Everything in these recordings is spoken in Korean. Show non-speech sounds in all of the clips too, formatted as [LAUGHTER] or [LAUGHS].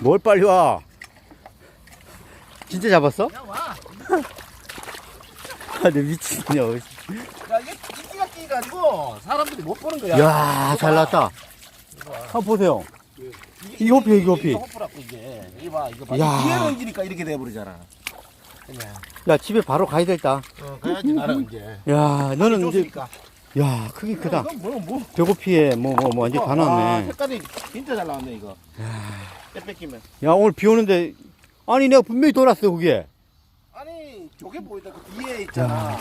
뭘 빨리 와? 진짜 잡았어? 야 와. 아, 내 미친냐. 야 이게 끼끼가 끼가지고 사람들이 못 보는 거야. 야, 잘 나왔다. 한번 보세요. 이 호피야, 이 호피. 호프라고 이게. 이거 봐, 이거 봐. 야. 뒤에 얹으니까 이렇게 돼버리잖아. 그냥. 야, 집에 바로 가야 되겠다. 어, 가야지 나랑 이제. 야, 너는 이제, 좋으니까. 야, 크기 크다. 이건 뭐 뭐. 배고피에 뭐, 뭐, 뭐, 완전 다 아, 나왔네. 색깔이 진짜 잘 나왔네 이거. 때 뺏기면. 야, 오늘 비 오는데, 아니, 내가 분명히 돌았어, 그게. 아니 저게 보이다 그 뒤에 있잖아.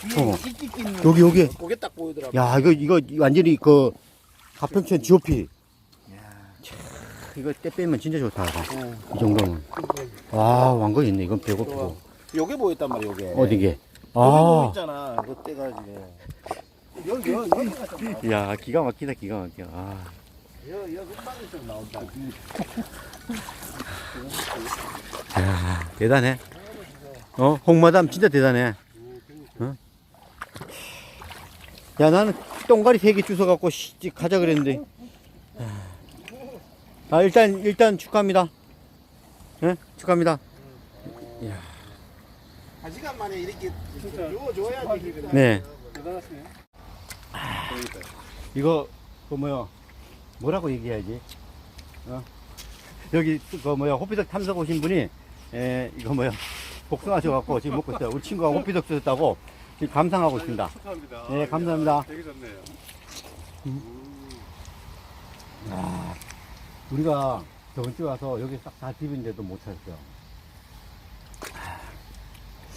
뒤에 어. 끼끼 끼는. 여기, 여기. 그게 딱 보이더라고. 야, 이거, 이거, 완전히 그, 가평천 GOP. 이거 때 빼면 진짜 좋다. 이거. 어. 이 정도면. 와, 왕거 있네. 이건 배고프고. 요게 보였단 말이야 요게. 어디게? 여기 아. 보였잖아. 그 때가 지금. 여기 여기 여기 야, 기가 막히다, 기가 막혀. 아. 야, 대단해. 어, 홍마담 진짜 대단해. 어? 야, 나는 똥가리 세 개 주워갖고 씨, 가자 그랬는데. 아, 일단, 일단 축하합니다. 예? 축하합니다. 한 시간 만에 이렇게 주워줘야지. 네. 대단하시네. 이거, 그 뭐야, 뭐라고 얘기해야지? 어? 여기, 그 뭐야, 호피덕 탐석 오신 분이, 에, 이거 뭐야, 복숭아셔갖고 지금 먹고 있어요. 우리 친구가 호피덕 주셨다고 지금 감상하고 있습니다. 축하합니다. 네, 감사합니다. 되게 좋네요. 우리가 저번 주에 와서 여기 싹 다 집인데도 못 찾았어요.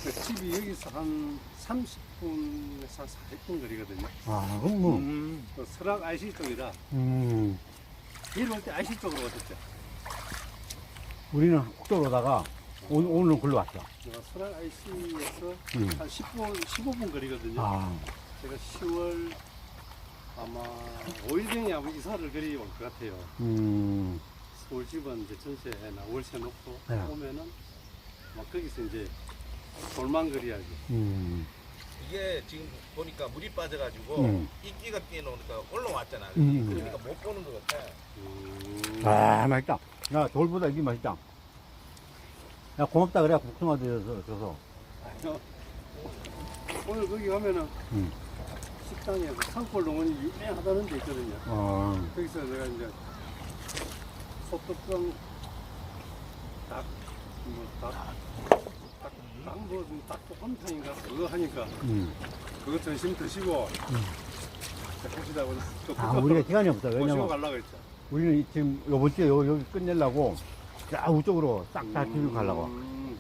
그 집이 여기서 한 30 분에서 한 40분 거리거든요. 아, 그럼 뭐, 그 설악 IC 쪽이라 음, 내려올 때 IC 쪽으로 오셨죠. 우리는 국도로 오다가 오늘, 오늘은 글로 왔어. 내가 설악 IC에서 음. 한 10분, 15분 거리거든요. 아, 제가 10월 아마 5일 전에 아마 이사를 거리 올 것 같아요. 음, 서울 집은 이제 전세나 월세 놓고 네. 오면은 막 거기서 이제 돌망거리하고 음, 이게 지금 보니까 물이 빠져가지고 음. 이끼가 끼놓으니까 올라왔잖아. 음. 그러니까 못 보는 것 같아. 음, 아, 맛있다. 야, 돌보다 이게 맛있다. 야, 고맙다 그래, 복숭아 드려서, 줘서. 오늘 거기 가면은 음. 식당에 그 산골 농원이 유명하다는 데 있거든요. 어, 거기서 내가 이제 소떡강 닭, 뭐 닭, 닭, 닭, 뭐, 닭볶음탕인가 그거 하니까 음. 그거 전심 드시고 보시다 보니 또 아, 우리가 시간이 없어. 모시고 왜냐면 가려고 했죠. 우리는 이- 지금 요번 주에 요, 여기 끝내려고 쫙 우쪽으로 싹 다 뒤로 가려고. 음.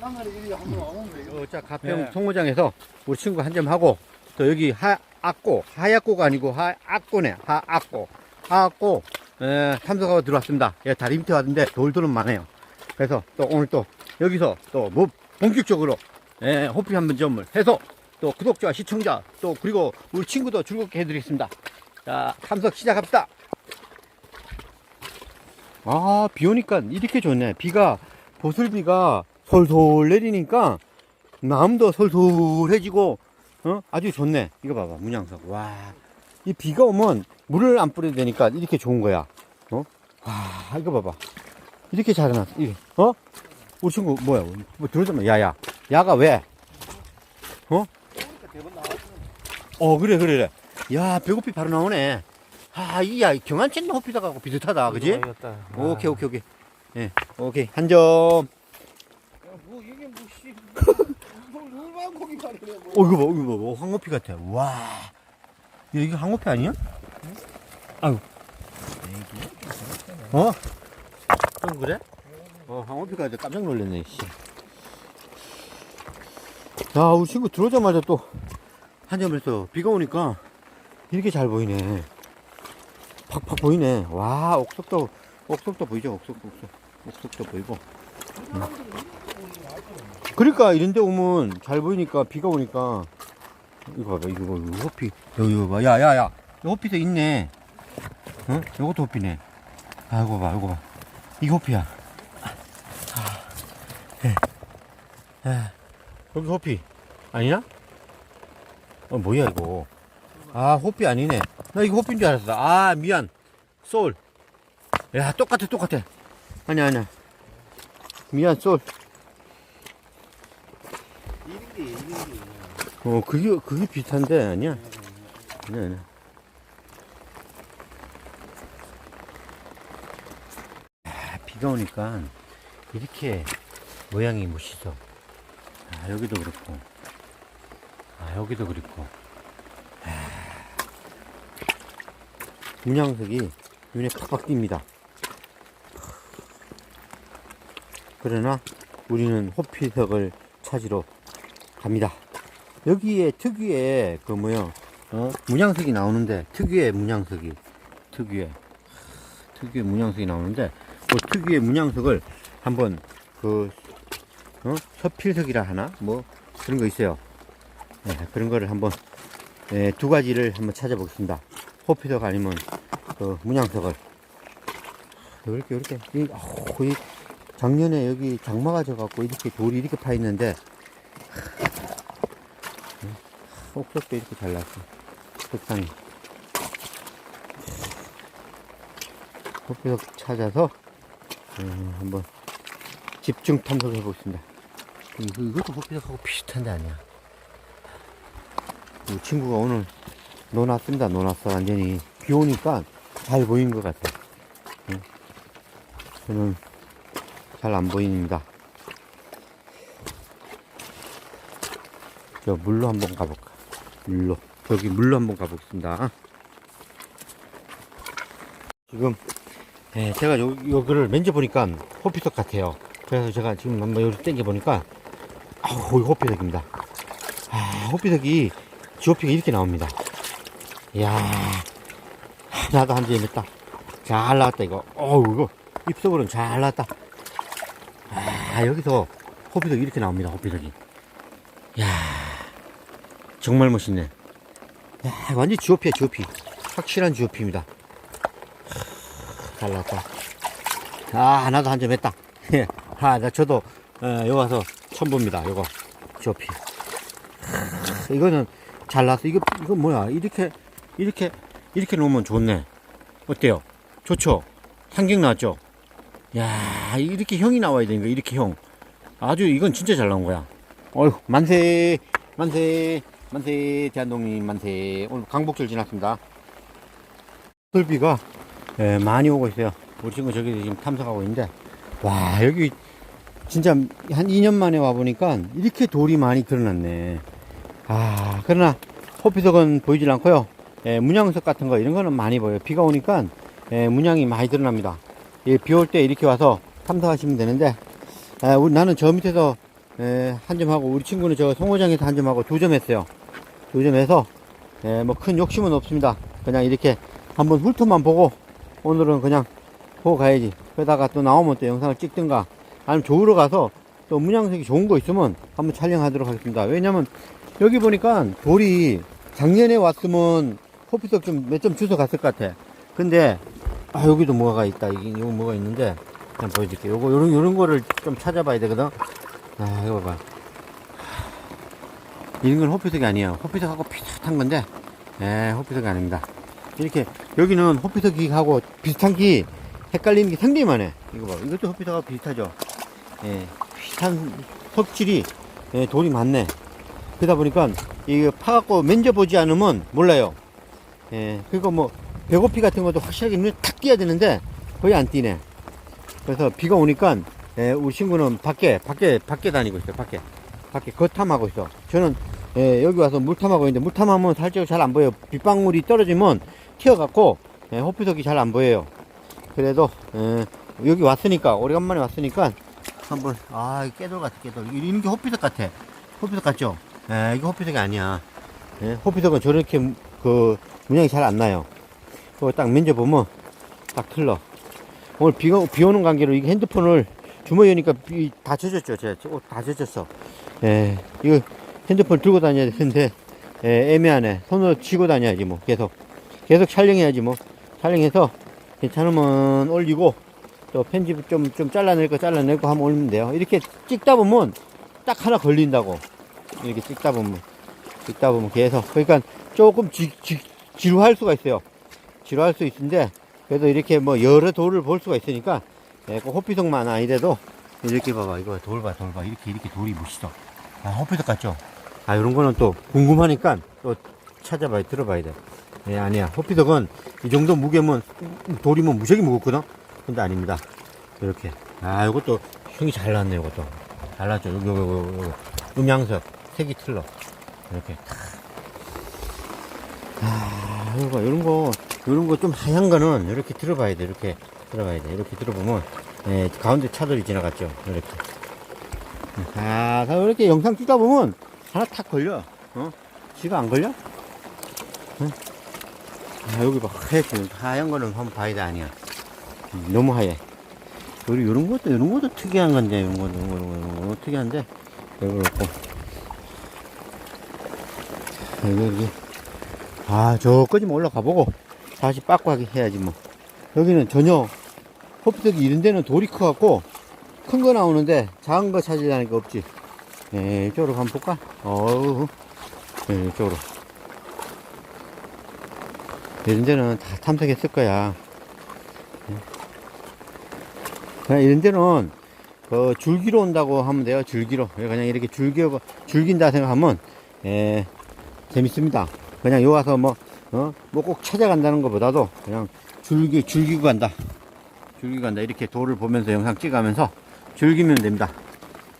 나는 이리 한번 와보면 되겠다. 어, 자, 가평 네. 송무장에서 우리 친구 한 점 하고, 또 여기 하악고, 하약고가 아니고 하악고네, 하악고. 하악고, 에, 참석하고 들어왔습니다. 예, 다리 밑에 왔는데 돌들은 많아요. 그래서 또 오늘 또 여기서 또 뭐 본격적으로, 예, 호피 한번 점을 해서 또 구독자, 시청자, 또 그리고 우리 친구도 즐겁게 해드리겠습니다. 자, 참석 시작합시다. 아, 비 오니까 이렇게 좋네. 비가, 보슬비가 솔솔 내리니까 마음도 솔솔해지고, 어? 아주 좋네. 이거 봐봐, 문양석. 와. 이 비가 오면 물을 안 뿌려도 되니까 이렇게 좋은 거야. 어? 와, 이거 봐봐. 이렇게 잘 해놨어. 이게, 어? 우리 친구, 뭐야? 뭐 들어오자면, 야야. 야가 왜? 어? 어, 그래, 그래, 그래. 야, 배고피 바로 나오네. 아, 이, 야, 경안천 호피다 가고 비슷하다. 그지? 오케이, 오케이, 오케이. 예, 오케이. 한 점. 야, 뭐 이게 뭐씨 물만 고기 말이래 뭐. 어, 이거 봐, 이거 봐. 어, 황호피 같아. 와. 야, 이거 황호피 아니야? 아유. 어? 형, 그래? 어, 황호피 같아. 깜짝 놀랐네, 씨. 야, 우리 친구 들어오자마자 또, 한 점에서 비가 오니까 이렇게 잘 보이네. 팍팍 보이네. 와, 옥석도, 옥석도 보이죠? 옥석, 옥석. 옥석도 보이고. 음. 그러니까 이런 데 오면 잘 보이니까 비가 오니까 이거 봐봐 이거 봐 이거 호피 여기 이거 봐 야 야야 이 호피도 있네 응? 요것도 호피네 아 이거 봐 이거 봐 이거 호피야 아, 예. 예. 여기 호피 아니야? 어 뭐야 이거 아 호피 아니네 나 이거 호피인 줄 알았어 아 미안 소울 야, 똑같아, 똑같아. 아니야, 아니야. 미안, 쏠. 1인기 1인기 어, 그게, 그게 비슷한데, 아니야. 아니야, 아니야. 아, 비가 오니까 이렇게 모양이 멋있어. 아, 여기도 그렇고. 아, 여기도 그렇고. 아, 문양색이 눈에 팍팍 띕니다. 그러나 우리는 호피석을 찾으러 갑니다. 여기에 특유의 그 뭐야 어? 문양석이 나오는데 특유의 문양석이 특유의 하, 특유의 문양석이 나오는데 그 특유의 문양석을 한번 그 어? 서필석이라 하나 뭐 그런 거 있어요. 네, 그런 거를 한번 네, 두 가지를 한번 찾아보겠습니다. 호피석 아니면 그 문양석을 이렇게 이렇게 이, 어우, 이 작년에 여기 장마가 져갖고 이렇게 돌이 이렇게 파 있는데 옥석도 이렇게 잘 났어. 석상이. 호피석 찾아서, 음, 한번 집중 탐색해 보겠습니다. 이거, 이것도 호피석하고 비슷한데 아니야. 이 친구가 오늘 노놨습니다. 노놨어. 완전히. 비 오니까 잘 보이는 것 같아. 응. 저는 잘 안 보입니다. 저 물로 한번 가볼까? 물로. 저기 물로 한번 가보겠습니다. 지금, 예, 제가 요, 요거를 만져보니까 호피석 같아요. 그래서 제가 지금 한번 여기 당겨보니까, 아우, 호피석입니다. 아, 호피석이, 지호피가 이렇게 나옵니다. 이야, 나도 한점했다잘 나왔다, 이거. 어우, 이거, 입속으로는 잘 나왔다. 아, 여기서 호피석이 이렇게 나옵니다, 호피석이. 야 정말 멋있네. 야, 완전 GOP야, GOP. 확실한 GOP입니다. 잘 나왔다. 아, 나도 한 점 했다. [LAUGHS] 예. 아, 나 저도, 어, 여기 와서 처음 봅니다, 요거. GOP. 이거는 잘 나왔어. 이거, 이거 뭐야. 이렇게, 이렇게, 이렇게 놓으면 좋네. 어때요? 좋죠? 상경 나왔죠? 야 이렇게 형이 나와야 거야, 이렇게 형. 아주, 이건 진짜 잘 나온 거야. 어휴, 만세, 만세, 만세, 대한독립 만세. 오늘 강복절 지났습니다. 설비가 예, 많이 오고 있어요. 우리 친구 저기 지금 탐색하고 있는데, 와, 여기 진짜 한 2년 만에 와보니까 이렇게 돌이 많이 드러났네. 아, 그러나 호피석은 보이질 않고요. 예, 문양석 같은 거 이런 거는 많이 보여요. 비가 오니까 예, 문양이 많이 드러납니다. 예, 비올 때 이렇게 와서 탐색하시면 되는데, 아, 우리, 나는 저 밑에서 예, 한점 하고 우리 친구는 저 송호장에서 한 점 하고 두 점 했어요. 두 점 해서 예, 뭐 큰 욕심은 없습니다. 그냥 이렇게 한번 훑어만 보고 오늘은 그냥 보고 가야지. 그러다가 또 나오면 또 영상을 찍든가 아니면 조으러 가서 또 문양색이 좋은 거 있으면 한번 촬영하도록 하겠습니다. 왜냐면 여기 보니까 돌이 작년에 왔으면 호피석 좀 몇 점 주워 갔을 것 같아. 근데 아 여기도 뭐가 있다. 이게 이거 뭐가 있는데 그냥 보여줄게. 요거 요런 요런 거를 좀 찾아봐야 되거든. 아 이거 봐봐. 이런 건 호피석이 아니에요. 호피석하고 비슷한 건데, 예, 호피석이 아닙니다. 이렇게, 여기는 호피석이하고 비슷한 게, 헷갈리는 게 상당히 많네. 이거 봐. 이것도 호피석하고 비슷하죠. 예, 비슷한 석질이, 예, 돌이 많네. 그러다 보니까, 이거 파갖고 만져보지 않으면 몰라요. 예, 그리고 뭐, 배고피 같은 것도 확실하게 눈에 탁 띄어야 되는데, 거의 안 띄네. 그래서 비가 오니까, 예, 우리 친구는 밖에, 밖에, 밖에 다니고 있어요, 밖에. 밖에 거탐하고 있어. 저는 예, 여기 와서 물탐하고 있는데 물탐하면 살짝 잘 안 보여요. 빗방울이 떨어지면 튀어갖고 예, 호피석이 잘 안 보여요. 그래도 예, 여기 왔으니까 오래간만에 왔으니까 한번 아 깨돌 같아 깨돌 이런 게 호피석 같아. 호피석 같죠? 예, 이거 호피석이 아니야. 예, 호피석은 저렇게 그 문양이 잘 안 나요. 그거 딱 만져보면 딱 틀러. 오늘 비가 비 오는 관계로 이게 핸드폰을 주머니에 비다 젖었죠. 제가 옷 다 젖었어. 예, 이거 핸드폰 들고 다녀야 되는데, 예, 애매하네. 손으로 쥐고 다녀야지, 뭐, 계속. 계속 촬영해야지, 뭐. 촬영해서, 괜찮으면 올리고, 또 편집 좀, 좀 잘라낼 거 잘라내고 하면 올리면 돼요. 이렇게 찍다 보면 딱 하나 걸린다고. 이렇게 찍다 보면. 찍다 보면 계속. 그러니까 조금 지, 지, 지루할 수가 있어요. 지루할 수 있는데, 그래도 이렇게 뭐 여러 돌을 볼 수가 있으니까 예, 꼭 호피석만 아니래도 이렇게 봐봐 이거 돌봐 돌봐 이렇게 이렇게 돌이 멋있어 아 호피석 같죠 아 이런 거는 또 궁금하니까 또 찾아봐야 들어봐야 돼. 예, 아니야. 호피석은 이 정도 무게면 돌이면 무지하게 무겁거든? 근데 아닙니다. 이렇게. 아 이것도 형이 잘 났네 이것도. 잘 났죠. 요거 요거 요거 음양석. 색이 틀러. 이렇게. 아 이거 봐. 이런 거 이런 거 좀 하얀 거는 이렇게 들어봐야 돼. 이렇게 들어봐야 돼. 이렇게 들어보면 예, 가운데 차들이 지나갔죠. 이렇게. 아다 이렇게 영상 찍다 보면 하나 탁 걸려. 어? 지가 안 걸려 응? 아 여기 봐. 하얗게 하얀 거는 한번 봐야 돼 아니야. 음, 너무 하얘. 우리 이런 것도 이런 것도 특이한 건데 이런 거 이런 거 이런 거 특이한데? 여기 그렇고. 여기 여기. 아 저까지만 올라가 보고 다시 빠꾸하게 해야지 뭐. 여기는 전혀 호피석이 이런 데는 돌이 커갖고 큰 거 나오는데 작은 거 찾으려니까 없지. 예, 이쪽으로 한번 볼까? 어우. 예, 이쪽으로 이런 데는 다 탐색했을 거야 예. 그냥 이런 데는 그 줄기로 온다고 하면 돼요 줄기로 그냥 이렇게 줄기 줄긴다 생각하면 예, 재밌습니다 그냥 요 와서 뭐 어? 뭐 꼭 찾아간다는 것보다도 그냥 줄기, 줄기고 간다. 줄기고 간다. 이렇게 돌을 보면서 영상 찍으면서 즐기면 됩니다.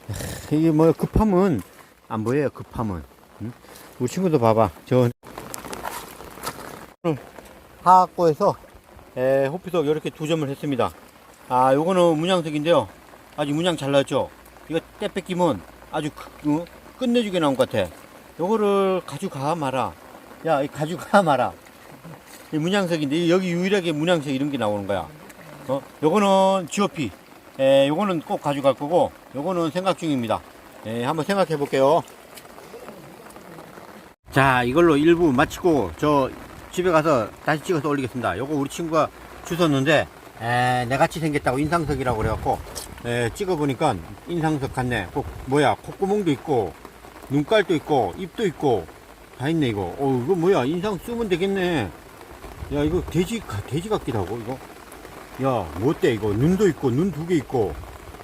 하, 이게 뭐 급하면 안 보여요. 급하면. 응? 우리 친구도 봐봐. 저 하학고에서 에, 호피석 이렇게 두 점을 했습니다. 아, 요거는 문양석인데요. 아주 문양 잘 나왔죠? 이거 때 뺏기면 아주 크- 어? 끝내주게 나온 것 같아. 요거를 가져가 마라. 야, 이 가져가 마라. 이 문양석인데, 여기 유일하게 문양석 이런 게 나오는 거야. 어, 요거는 GOP. 에, 요거는 꼭 가져갈 거고, 요거는 생각 중입니다. 에, 한번 생각해 볼게요. 자, 이걸로 일부 마치고, 저 집에 가서 다시 찍어서 올리겠습니다. 요거 우리 친구가 주웠는데, 에, 내같이 생겼다고 인상석이라고 그래갖고, 에, 찍어보니까 인상석 같네. 꼭, 뭐야, 콧구멍도 있고, 눈깔도 있고, 입도 있고, 다 있네, 이거. 어, 이거 뭐야, 인상 쓰면 되겠네. 야, 이거 돼지, 가- 돼지 같기도 하고, 이거. 야, 뭐 어때, 이거. 눈도 있고, 눈 두 개 있고,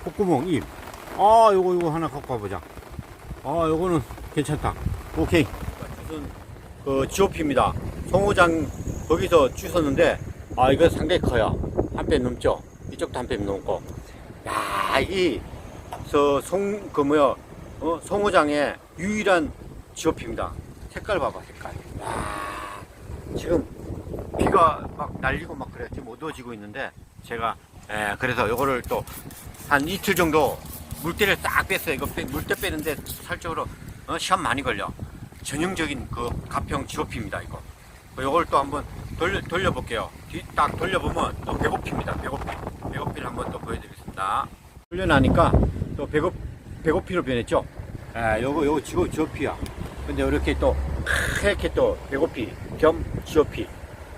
콧구멍, 입. 아, 요거, 요거 하나 갖고 와보자. 아, 요거는 괜찮다. 오케이. 그, GOP입니다. 송호장, 거기서 주웠는데, 아, 이거 상당히 커요. 한 뼘 넘죠? 이쪽도 한 뼘 넘고. 야, 이, 저, 송, 그, 뭐야, 어, 송호장의 유일한 GOP입니다. 색깔 봐봐, 색깔. 와, 지금 비가 막 날리고 막 그래. 지금 어두워지고 있는데, 제가, 예, 그래서 요거를 또 한 이틀 정도 물때를 싹 뺐어요. 이거 빼- 물때 빼는데 살적으로 어, 시간 많이 걸려. 전형적인 그 가평 GOP입니다, 이거. 요걸 또 한번 돌려, 돌려볼게요. 뒤 딱 돌려보면 또 배고픕니다, 배고피. 배고피를 한번 또 보여드리겠습니다. 돌려나니까 또 배고, 배고피로 변했죠? 아, 요거, 요거 지고 GOP야. 근데 이렇게 또, 이렇게 또 배고피 겸 GOP.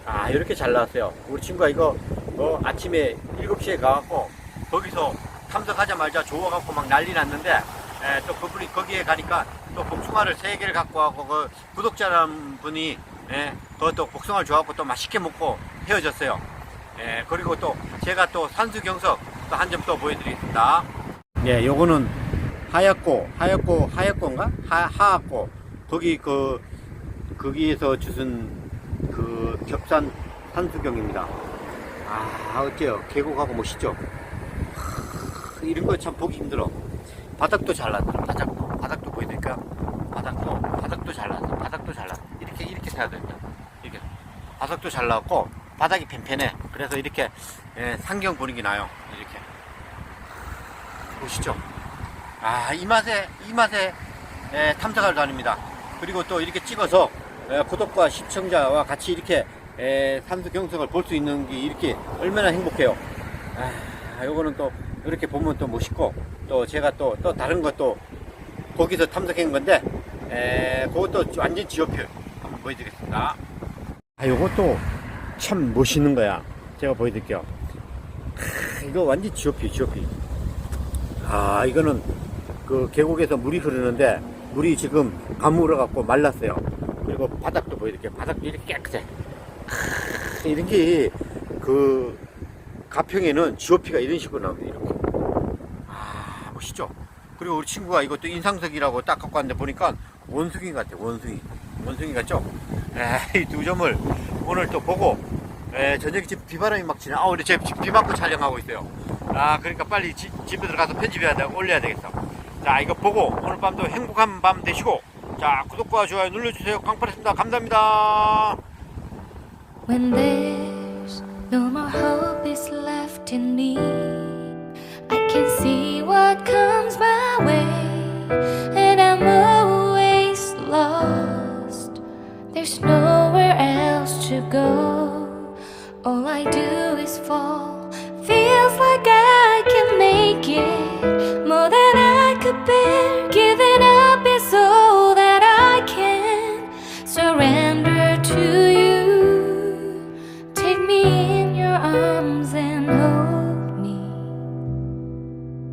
아, 이렇게 잘 나왔어요. 우리 친구가 이거, 어, 아침에 7시에 가갖고, 거기서 탐색하자마자 좋아갖고 막 난리 났는데, 에, 또 그분이 거기에 가니까 또 복숭아를 세 개를 갖고 와고, 그 구독자란 분이, 예, 그것도 복숭아를 좋아하고 또 맛있게 먹고 헤어졌어요. 예, 그리고 또 제가 또 산수경석 또 한 점 또 보여드리겠습니다. 예, 요거는 하얗고, 하얗고, 하얗고인가? 하, 하얗고, 거기 그, 거기에서 주신 그 겹산 산수경입니다. 아, 어때요? 계곡하고 멋있죠? 하, 이런 거 참 보기 힘들어. 바닥도 잘났어. 바닥도. 바닥도 보여드릴까요? 바닥도, 바닥도 잘 났어. 바닥도 잘 났어. 이렇게, 이렇게 돼야 된다. 이렇게. 바닥도 잘 나왔고, 바닥이 팽팽해. 그래서 이렇게, 예, 상경 보는 게 나요. 이렇게. 보시죠. 아, 이 맛에, 이 맛에, 예, 탐색을 다닙니다. 그리고 또 이렇게 찍어서, 예, 구독과 시청자와 같이 이렇게, 예, 산수 경석을 볼 수 있는 게 이렇게 얼마나 행복해요. 아, 요거는 또, 이렇게 보면 또 멋있고, 또 제가 또, 또 다른 것도 거기서 탐색한 건데, 에, 그것도 완전 지오표 한번 보여드리겠습니다. 아, 요것도 참 멋있는 거야. 제가 보여드릴게요. 크, 이거 완전 지오피, 지오피. 아, 이거는 그 계곡에서 물이 흐르는데, 물이 지금 가물어갖고 말랐어요. 그리고 바닥도 보여드릴게요. 바닥도 이렇게 깨끗해. 크, 이렇게 그그 가평에는 GOP가 이런 식으로 나옵니다. 이렇게. 아 멋있죠. 그리고 우리 친구가 이것도 인상석이라고 딱 갖고 왔는데 보니까 원숭이 같아 원숭이 원숭이 같죠? 이두 점을 오늘 또 보고 에, 저녁에 지금 비바람이 막 치네. 아, 우리 제가 지금 비 맞고 촬영하고 있어요. 아, 그러니까 빨리 지- 집에 들어가서 편집해야 돼, 올려야 되겠어. 자, 이거 보고 오늘 밤도 행복한 밤 되시고, 자, 구독과 좋아요 눌러주세요. 강파했습니다. 감사합니다. When there's no more hope is left in me, I can see what comes my way, There's nowhere else to go. All I do is fall. Feels like I can make it more than I could bear.